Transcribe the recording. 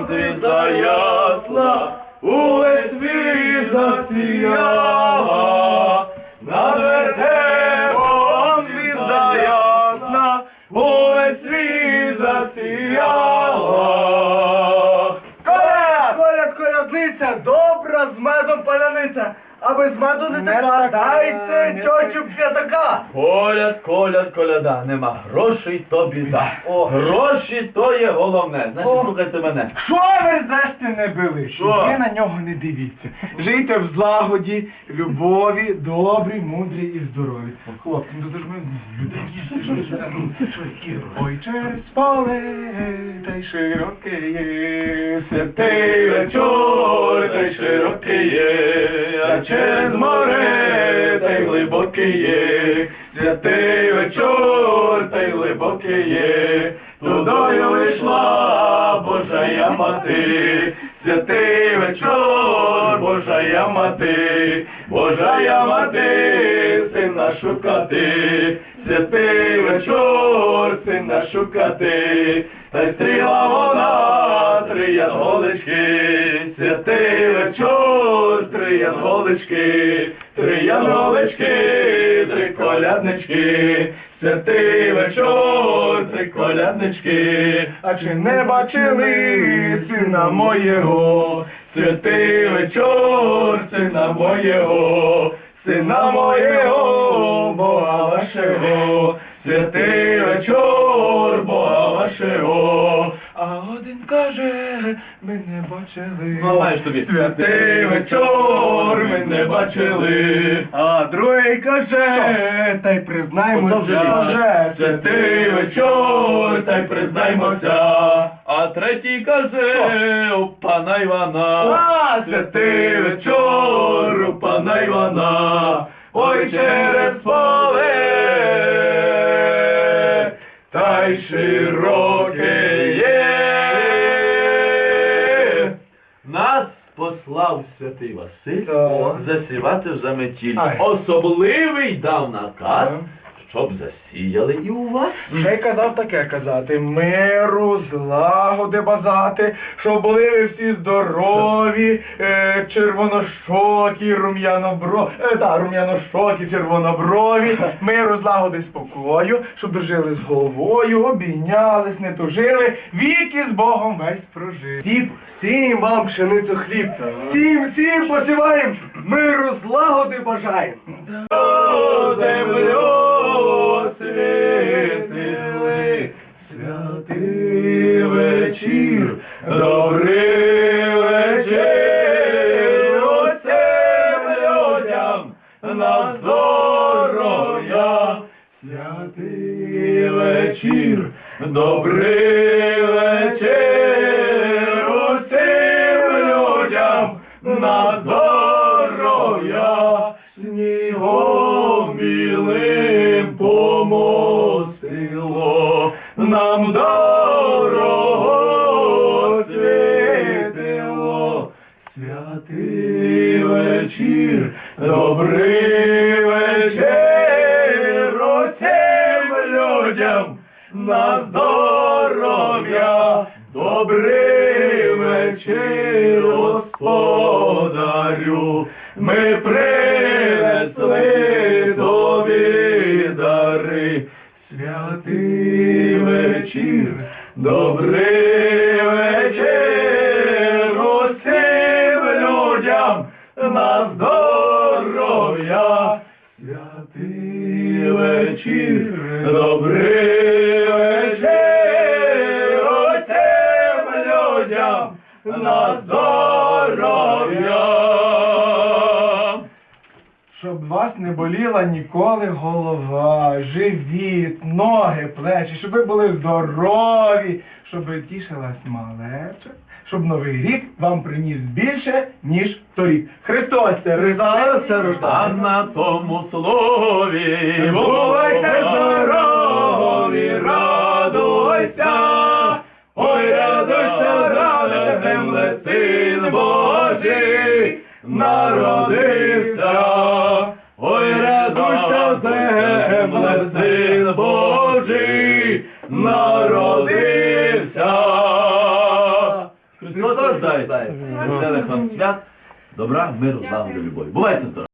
там цвіта ясна, увесь світ засіяла, над вертепом цвіта ясна, а без меду не така. Дайте тьотю п'ятака. Коляд, коляд, коляда, нема грошей, то біда. О. Гроші то є головне. Значить, О. слухайте мене. Що ви зрешти не били? Що? Ви на нього не дивіться. Жийте в злагоді, любові, добрі, мудрі і здорові. Хлопці, ну то ж ми люди Ой, через поле, та й широке є, святий вечор, та й широке є, через море, та й глибоке є, святий вечор, та й глибоке є, тудою вийшла Божая мати, святий вечор, Божая мати, Божая мати, сина шукати, святий вечор, сина шукати, та й стріла вона, три янголички, святий вечор, три янголички, три янголички, три коляднички, святий вечор, три коляднички, а чи не бачили сина моєго, святий вечор, сина моєго, сина моєго, Бога вашого, святий вечор, Бога вашого. А один каже, ми не бачили. Ну, маєш тобі. Святий вечор, ми не бачили. А другий каже, та й признаймося. Святий вечор, та й признаймося. А третій каже, у пана Івана. А, святий вечор, у пана Івана, ой через поле, та й широке святий Василь засівати в заметіль. Особливий дав наказ. Щоб засіяли і у вас. Ще казав таке казати, миру, злагоди базати, щоб були ви всі здорові, е, червоношокі, рум'янобро, е, та, рум'яношокі, червоноброві, миру, злагоди, спокою, щоб дожили з головою, обійнялись, не тужили, віки з Богом весь прожили. Всім, всім вам пшеницю хліб, всім, всім посіваєм, миру, злагоди бажаєм. Вечір, добрий вечір, усім людям. На здоров'я, святий вечір, добрий вечір, усім людям. На здоров'я, снігом білим помостило, нам дорого вечір, добрий вечір, усім людям. На здоров'я, добрий вечір, господарю, ми принесли тобі дари, святий вечір, добрий Щоб вас не боліла ніколи голова, живіт, ноги, плечі, щоб ви були здорові, щоб тішилась малеча, щоб новий рік вам приніс більше, ніж торік. Христос це ризався А на тому слові Бувайте здорові, радуйся, ой, радуйся, ради земле, син Божий, народився. Ой, радуйся, земле, син Божий, народився. Рождається. Веселих вам свят, добра, миру, злагоди, любові. Бувайте здорові.